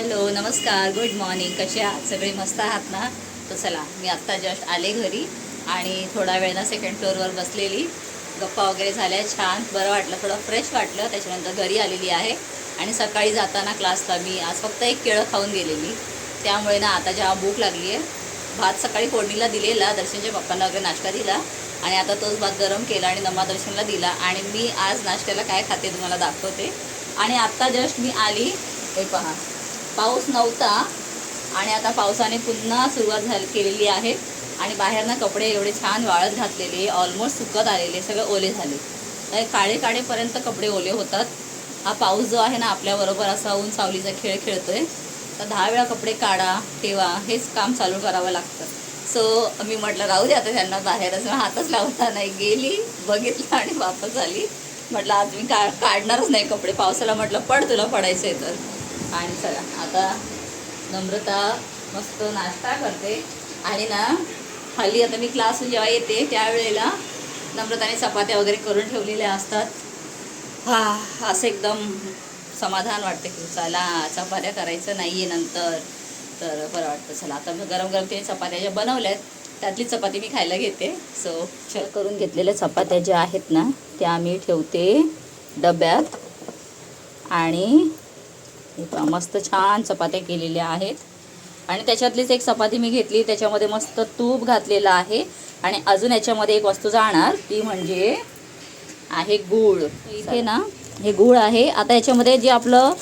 Hello नमस्कार good morning. कसे आहात? सगळे मस्त आहात ना? तर चला मी आत्ता जस्ट आले घरी आणि थोडा वेळ ना सेकंड फ्लोअरवर बसलेली. गप्पा वगैरे झाल्या छान. बरं वाटलं थोडं फ्रेश वाटलं. त्याच्यानंतर घरी आलेली आहे. आणि सकाळी जाताना क्लासला मी आज फक्त एक केळं खाऊन गेलेली. त्यामुळे ना आता जेव्हा भूक लागली आहे भात सकाळी फोडणीला दिलेला दर्शनच्या पप्पांना वगैरे नाश्ता दिला. आणि आता तोच भात गरम केला आणि नमा दर्शनला दिला. आणि मी आज नाश्त्याला काय खाते तुम्हाला दाखवते. आणि आत्ता जस्ट मी आली हे पहा. पाऊस नव्हता आणि आता पावसाने पुन्हा सुरुवात झाली केलेली आहे. आणि बाहेरनं कपडे एवढे छान वाळत घातलेले ऑलमोस्ट सुकत आलेले सगळे ओले झाले. तर काळे काळेपर्यंत कपडे ओले होतात. हा पाऊस जो आहे ना आपल्याबरोबर असा ऊन सावलीचा खेळ खेळतोय. तर दहा वेळा कपडे काढा ठेवा हेच काम चालू करावं लागतं. सो मी म्हटलं राहू दे आता त्यांना बाहेरच हातच लावता नाही. गेली बघितलं आणि वापस आली. म्हटलं आज मी का काढणारच नाही कपडे पावसाला म्हटलं पड तुला पडायचं आहे तर. आणि चला आता नम्रता मस्त नाश्ता करते. आणि ना हल्ली आता मी क्लासून जेव्हा येते त्यावेळेला नम्रताने चपात्या वगैरे करून ठेवलेल्या असतात. हा असं एकदम समाधान वाटते की चला चपात्या करायचं नाही आहे नंतर. तर बरं वाटतं चला आता मी गरम गरम तिने चपात्या ज्या बनवल्या आहेत त्यातली चपाती मी खायला घेते. सो चल. करून घेतलेल्या चपात्या ज्या आहेत ना त्या मी ठेवते डब्यात. आणि हे पहा मस्त छान चपात्या केलेल्या आहेत. आणि त्याच्यातलीच एक चपाती मी घेतली. त्याच्यामध्ये मस्त तूप घातलेलं आहे. आणि अजून याच्यामध्ये एक वस्तू जाणार. ती म्हणजे आहे गूळ. इथे ना हे गूळ आहे. आता याच्यामध्ये जे आपलं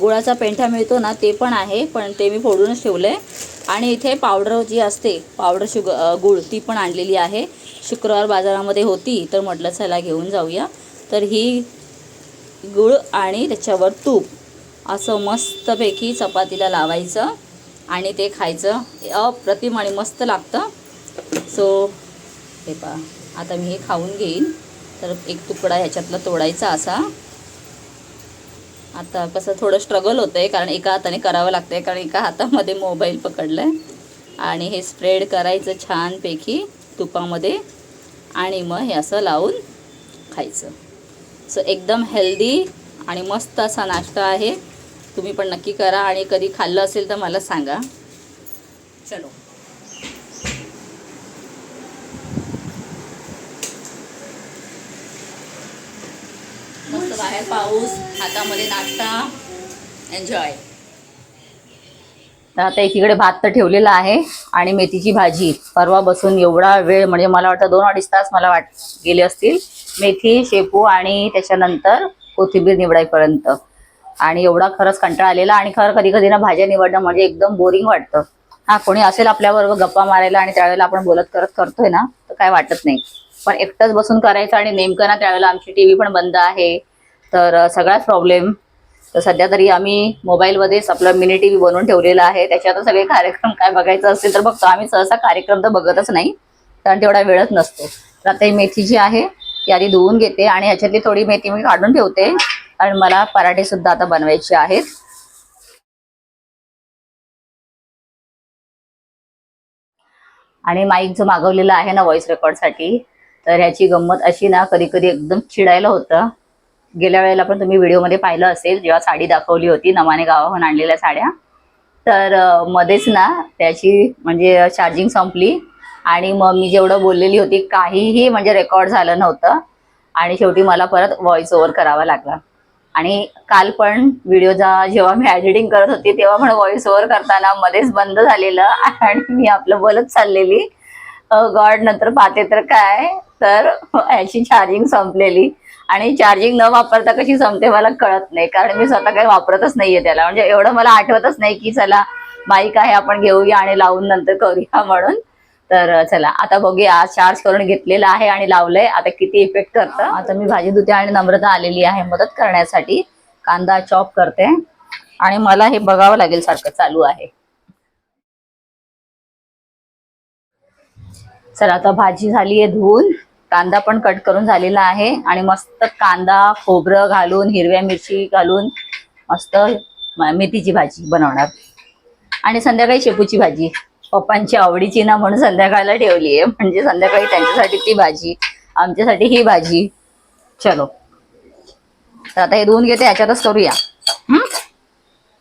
गुळाचा पेंठा मिळतो ना ते पण आहे. पण ते मी फोडूनच ठेवलं आहे आणि इथे पावडर जी असते पावडर शुग गूळ ती पण आणलेली आहे. शुक्रवार बाजारामध्ये होती तर म्हटलं चला घेऊन जाऊया. तर ही गूळ आणि त्याच्यावर तूप. असं मस्तपैकी चपातीला लावायचं आणि ते खायचं. अप्रतिम आणि मस्त लागतं. सो हे पहा. आता मी हे खाऊन घेईन. तर एक तुकडा ह्याच्यातला तोडायचा असा. आता कसं थोडं स्ट्रगल होतं आहे कारण एका हाताने करावं लागतं आहे कारण एका हातामध्ये मोबाईल पकडला आहे आणि हे स्प्रेड करायचं छानपैकी तुपामध्ये. आणि मग हे असं लावून खायचं. सो एकदम हेल्दी आणि मस्त असा नाश्ता आहे. तुम्ही पण नक्की करा आणि कधी खाल्लं असेल तर मला सांगा. चलो. मस्त बाहेर पाऊस हातामध्ये नाश्ता. एन्जॉय तर आता एकीकडे भात तर ठेवलेला आहे आणि मेथीची भाजी. परवा बसून एवढा वेळ म्हणजे मला वाटतं दोन अडीच तास मला वाट गेले असतील. मेथी शेपू आणि त्याच्यानंतर कोथिंबीर निवडायपर्यंत. आणि एवढा खरंच कंटाळा आलेला आणि खरं कधी कधी ना भाज्या निवडणं म्हणजे एकदम बोरिंग वाटतं. हा कोणी असेल आपल्याबरोबर गप्पा मारायला आणि त्यावेळेला आपण बोलत करत करतोय ना तर काय वाटत नाही. पण एकटंच बसून करायचं आणि नेमकं ना त्यावेळेला आमची टी व्ही पण बंद आहे. तर सगळाच प्रॉब्लेम तर सध्या तरी आम्ही मोबाईलमध्येच आपलं मिनी टी व्ही बनवून ठेवलेला आहे. त्याच्यात सगळे कार्यक्रम काय बघायचं असेल तर बघतो. आम्ही सहसा कार्यक्रम तर बघतच नाही कारण तेवढा वेळच नसतो. तर आता ही मेथी जी आहे यादी धुवून घेते आणि ह्याच्यातली थोडी मेथी मी काढून ठेवते. कारण मला पराठे सुद्धा आता बनवायचे आहेत. आणि माईक जो मागवलेला आहे ना व्हॉइस रेकॉर्डसाठी तर ह्याची गंमत अशी ना कधी कधी एकदम चिडायला होतं. गेल्या वेळेला पण तुम्ही व्हिडिओमध्ये पाहिलं असेल जेव्हा साडी दाखवली होती नमाने गावाहून आणलेल्या साड्या. तर मध्येच ना त्याची म्हणजे चार्जिंग संपली. आणि मग मी जेवढं बोललेली होती काहीही म्हणजे रेकॉर्ड झालं नव्हतं. आणि शेवटी मला परत व्हॉइस ओव्हर करावा लागला. आणि काल पण व्हिडिओचा जेव्हा मी एडिटिंग करत होती तेव्हा पण व्हॉइस ओव्हर करताना मध्येच बंद झालेलं. आणि मी आपलं बोलत चाललेली. गॉड नंतर पाहते तर काय? तर याची चार्जिंग संपलेली. आणि चार्जिंग न वापरता कशी संपते मला कळत नाही. कारण मी स्वतः काही वापरतच नाहीये त्याला. म्हणजे एवढं मला आठवतच नाही की चला माईक आहे आपण घेऊया आणि लावून नंतर करूया म्हणून. तर चला आता बघूया आज चार्ज करून घेतलेला आहे आणि लावलंय. आता किती इफेक्ट करतं? आता मी भाजी धुते आणि नम्रता आलेली आहे मदत करण्यासाठी. कांदा चॉप करते. आणि मला हे बघावं लागेल सारखं चालू आहे. चला आता भाजी झाली आहे धुवून. कांदा पण कट करून झालेला आहे. आणि मस्त कांदा खोबरं घालून हिरव्या मिरची घालून मस्त मेथीची भाजी बनवणार. आणि संध्याकाळी शेपूची भाजी. पप्पांची आवडीची ना म्हणून संध्याकाळला ठेवली आहे. म्हणजे संध्याकाळी त्यांच्यासाठी ती भाजी आमच्यासाठी ही भाजी. चलो. तर आता हे धुवून घेते ह्याच्यातच करूया?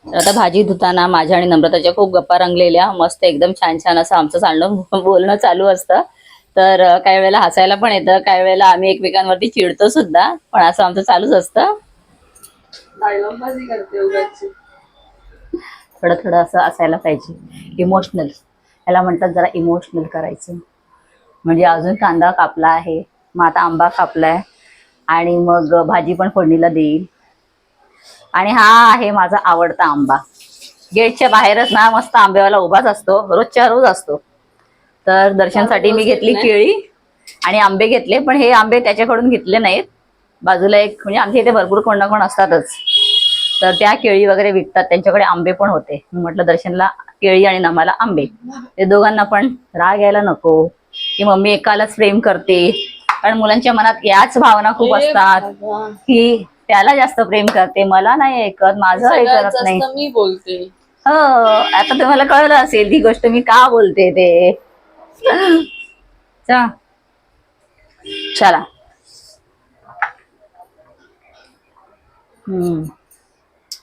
तर आता भाजी धुताना माझ्या आणि नम्रताच्या खूप गप्पा रंगलेल्या. मस्त एकदम छान छान असं आमचं चालणं बोलणं चालू असतं. तर काही वेळेला हसायला पण येतं काही वेळेला आम्ही एकमेकांवरती चिडतो सुद्धा. पण असं आमचं चालूच असतं. थोडं थोडं असं असायला पाहिजे. इमोशनल याला म्हणतात जरा इमोशनल करायचं. म्हणजे अजून कांदा कापला आहे. मग आता आंबा कापलाय. आणि मग भाजी पण फोडणीला देईल. आणि हा आहे माझा आवडता आंबा. गेटच्या बाहेरच ना मस्त आंब्यावाला उभाच असतो. रोजच्या रोज असतो. तर दर्शनसाठी मी घेतली केळी. आणि आंबे घेतले पण हे आंबे त्याच्याकडून घेतले नाहीत. बाजूला एक म्हणजे आमच्या इथे भरपूर कोण ना कोण असतातच. तर त्या केळी वगैरे विकतात. त्यांच्याकडे आंबे पण होते. म्हटलं दर्शनला केळी आणि नमाला आंबे. ते दोघांना पण राग यायला नको. की मम्मी एकालाच प्रेम करते. कारण मुलांच्या मनात याच भावना खूप असतात. की त्याला जास्त प्रेम करते मला नाही ऐकत माझं हे करत नाही. जास्त मी बोलते. हो आता तुम्हाला कळलं असेल ही गोष्ट मी का बोलते ते. चला. हम्म.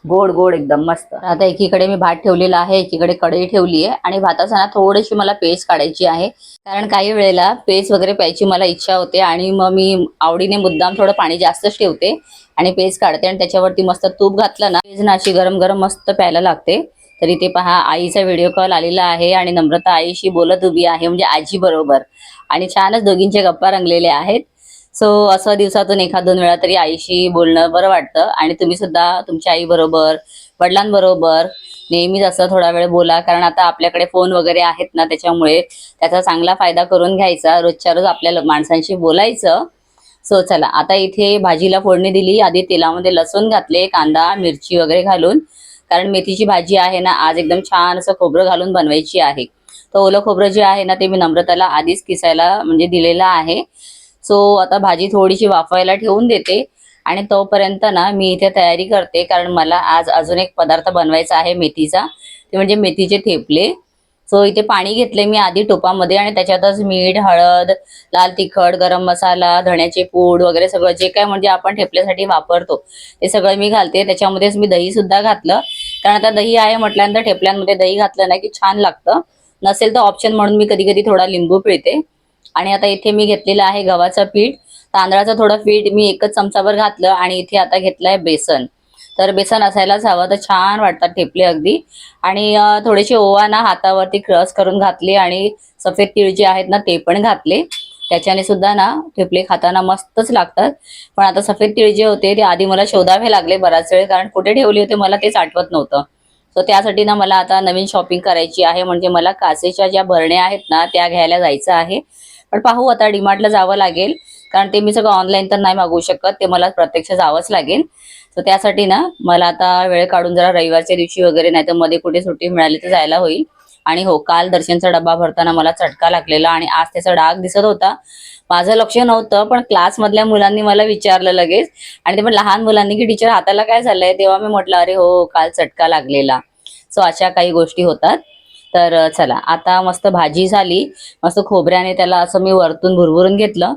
गोड गोड एकदम मस्त. आता एकीकडे मी भात ठेवलेला आहे एकीकडे कढई ठेवली आहे आणि भाताचा ना थोडीशी मला पेस्ट काढायची आहे. कारण काही वेळेला पेस्ट वगैरे प्यायची मला इच्छा होते आणि मग मी आवडीने मुद्दाम थोडं पाणी जास्तच ठेवते आणि पेस्ट काढते आणि त्याच्यावरती मस्त तूप घातलं ना पेज ना अशी गरम गरम मस्त प्यायला लागते. तरी ते पहा आईचा व्हिडिओ कॉल आलेला आहे आणि नम्रता आईशी बोलत उभी आहे म्हणजे आजी बरोबर. आणि छानच दोघींचे गप्पा रंगलेले आहेत. सो असं दिवसातून एखाद दोन वेळा तरी आईशी बोलणं बरं वाटतं. आणि तुम्ही सुद्धा तुमच्या आई बरोबर वडिलांबरोबर नेहमीच असं थोडा वेळ बोला. कारण आता आपल्याकडे फोन वगैरे आहेत ना त्याच्यामुळे त्याचा चांगला फायदा करून घ्यायचा. रोजच्या रोज आपल्या माणसांशी बोलायचं. सो चला आता इथे भाजीला फोडणी दिली. आधी तेलामध्ये लसूण घातले कांदा मिरची वगैरे घालून. कारण मेथीची भाजी आहे ना आज एकदम छान असं खोबरं घालून बनवायची आहे. तर ओलं खोबरं जे आहे ना ते मी नम्रताला आधीच किसायला म्हणजे दिलेलं आहे. सो आता भाजी थोडीशी वाफवायला ठेवून देते. आणि तोपर्यंत ना मी इथे तयारी करते कारण मला आज अजून एक पदार्थ बनवायचा आहे मेथीचा. ते म्हणजे मेथीचे थेपले. सो इथे पाणी घेतले मी आधी टोपामध्ये आणि त्याच्यातच मीठ हळद लाल तिखट गरम मसाला धण्याचे पूड वगैरे सगळं जे काय म्हणजे आपण ठेपल्यासाठी वापरतो ते सगळं मी घालते. त्याच्यामध्येच मी दही सुद्धा घातलं. कारण आता दही आहे म्हटल्यानंतर ठेपल्यांमध्ये दही घातलं ना की छान लागतं. नसेल तर ऑप्शन म्हणून मी कधी कधी थोडा लिंबू पिळते. आणि आता इथे मी घेतलेलं आहे गव्हाचं पीठ. तांदळाचं थोडं पीठ मी एकच चमचाभर घातलं आणि इथे आता घेतलंय बेसन. तर बेसन असायलाच हवं तर छान वाटतात ठेपले अगदी. आणि अं, थोडेसे ओवा ना हातावरती क्रस करून घातले आणि सफेद तीळ जे आहेत ना ते पण घातले. त्याच्याने सुद्धा ना ठेपले खाताना मस्तच लागतात. पण आता सफेद तीळ जे होते ते आधी मला शोधावे लागले बराच वेळ कारण कुठे ठेवले होते मला तेच आठवत नव्हतं. सो त्यासाठी ना मला आता नवीन शॉपिंग करायची आहे. म्हणजे मला काचेच्या ज्या भरण्या आहेत ना त्या घ्यायला जायचं आहे. पण पाहू आता डिमार्टला जावं लागेल. कारण ते मी सगळं ऑनलाईन तर नाही मागवू शकत. ते मला प्रत्यक्ष जावंच लागेल. तर त्यासाठी ना मला आता वेळ काढून जरा रविवारच्या दिवशी वगैरे नाही तर मध्ये कुठे सुट्टी मिळाली तर जायला होईल. आणि हो काल दर्शनचा डबा भरताना मला चटका लागलेला आणि आज त्याचा डाग दिसत होता. माझं लक्ष नव्हतं पण क्लासमधल्या मुलांनी मला विचारलं लगेच. आणि ते पण लहान मुलांनी की टीचर हाताला काय झालंय? तेव्हा मी म्हटलं अरे हो काल चटका लागलेला. सो अशा काही गोष्टी होतात. तर चला. आता मस्त भाजी झाली. मस्त खोबऱ्याने त्याला असं मी वरतून भुरभुरून घेतलं.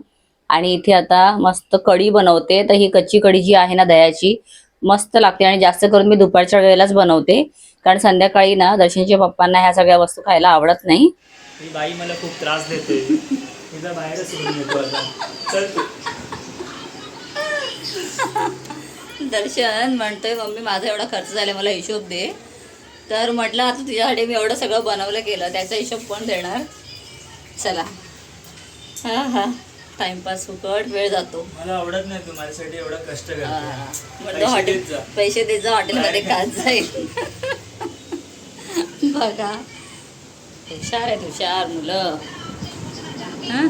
आणि इथे आता मस्त कढी बनवते. तर ही कच्ची कढी जी आहे ना दह्याची मस्त लागते. आणि जास्त करून मी दुपारच्या वेळेलाच बनवते. कारण संध्याकाळी ना दर्शनच्या पप्पांना ह्या सगळ्या वस्तू खायला आवडत नाही. ही बाई मला खूप त्रास देते. दर्शन म्हणतोय मम्मी माझा एवढा खर्च झाला मला हिशोब दे. तर म्हटलं आता तुझ्यासाठी मी एवढं सगळं बनवलं केलं त्याचा हिशोब कोण देणार? चला. हा हा. टाइमपास फुकट वेळ जातो. मला आवडत नाही तू माझ्यासाठी एवढं कष्ट. करते. हॉटेल. पैसे देत जा हॉटेलमध्ये खात जाईल. बघा. हुशार आहेत हुशार मुलं. हा?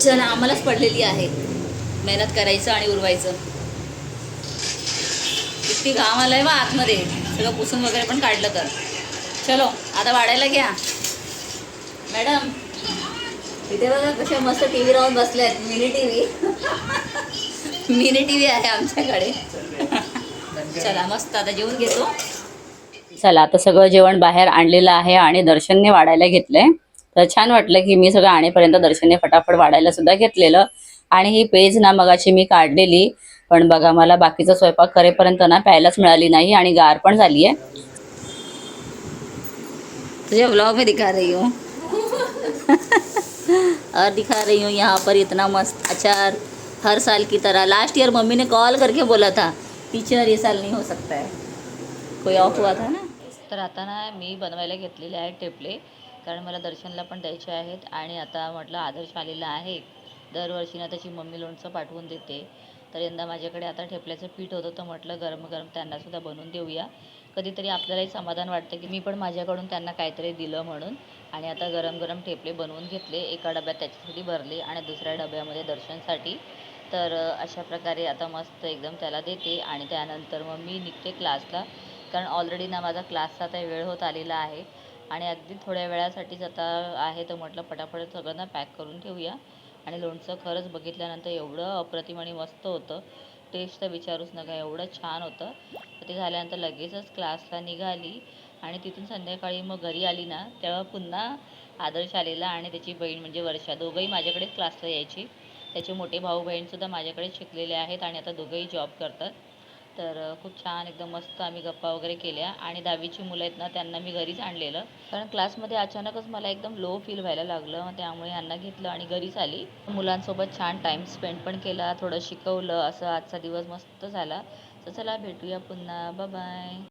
चला आम्हालाच पडलेली आहे. मेहनत करायचं आणि उरवायचं. किती घाम आलाय बा आतमध्ये. सगळं पुसून वगैरे पण काढलं तर. चलो आता वाढायला घ्या. मॅडम इथे बघा कशा मस्त टी व्ही बसले आहेत mini TV mini TV आहे आमच्याकडे. चला मस्त आता जेवून घेतो. चला आता सगळं जेवण बाहेर आणलेलं आहे आणि दर्शनने वाढायला घेतलंय. तर छान वाटलं की मी सगळं आणेपर्यंत दर्शनने फटाफट वाढायला सुद्धा घेतलेलं. आणि ही पेज ना मगाची मी काढलेली. पण बघा मला बाकीचा स्वयंपाक करेपर्यंत ना प्यायलाच मिळाली नाही आणि गार पण झाली आहे तुझे ब्लॉग में दिखा रही हूँ. और दिखा रही हूँ यहाँ पर इतना मस्त अचार हर साल की तरह। लास्ट ईयर मम्मी ने कॉल करके बोला था टीचर ये साल नहीं हो सकता है। कोई ऑफ हुआ था ना? तर आता ना मी बनवायला घेतलेले आहेत टेपले कारण मला दर्शनला पण द्यायचे आहेत आणि आता म्हटलं आदर्श आलेला आहे. दरवर्षी ना त्याची मम्मी लोणचं पाठवून देते. तर यंदा माझ्याकडे आता ठेपल्याचं पीठ होतं तर म्हटलं गरम गरम त्यांनासुद्धा बनवून देऊया. कधीतरी आपल्यालाही समाधान वाटतं की मी पण माझ्याकडून त्यांना काहीतरी दिलं म्हणून. आणि आता गरम गरम ठेपले बनवून घेतले एका डब्यात त्याच्यासाठी भरले आणि दुसऱ्या डब्यामध्ये दर्शनसाठी. तर अशा प्रकारे आता मस्त एकदम त्याला देते आणि त्यानंतर मग मी निघते क्लासला. कारण ऑलरेडी ना माझा क्लासचा आता वेळ होत आलेला आहे. आणि अगदी थोड्या वेळासाठीच आता आहे तर म्हटलं पटापट सगळं ना पॅक करून ठेवूया आणि लोणचं खरंच बघितल्यानंतर एवढं अप्रतिम आणि मस्त होतं. टेस्ट तर विचारूच नका एवढं छान होतं. ते झाल्यानंतर लगेचच क्लासला निघाली आणि तिथून संध्याकाळी मग घरी आली ना तेव्हा पुन्हा आदर्श आलेला आणि त्याची बहीण म्हणजे वर्षा दोघंही माझ्याकडेच क्लासला यायची. त्याचे मोठे भाऊ बहीणसुद्धा माझ्याकडेच शिकलेले आहेत आणि आता दोघंही जॉब करतात. तर खूप छान एकदम मस्त आम्ही गप्पा वगैरे केल्या आणि दहावीची मुलं आहेत ना त्यांना मी घरीच आणलेलं. कारण क्लासमध्ये अचानकच मला एकदम लो फील व्हायला लागलं मग त्यामुळे यांना घेतलं आणि घरीच आली. मुलांसोबत छान टाईम स्पेंड पण केला थोडं शिकवलं असं आजचा दिवस मस्त झाला. तर चला भेटूया पुन्हा. बाय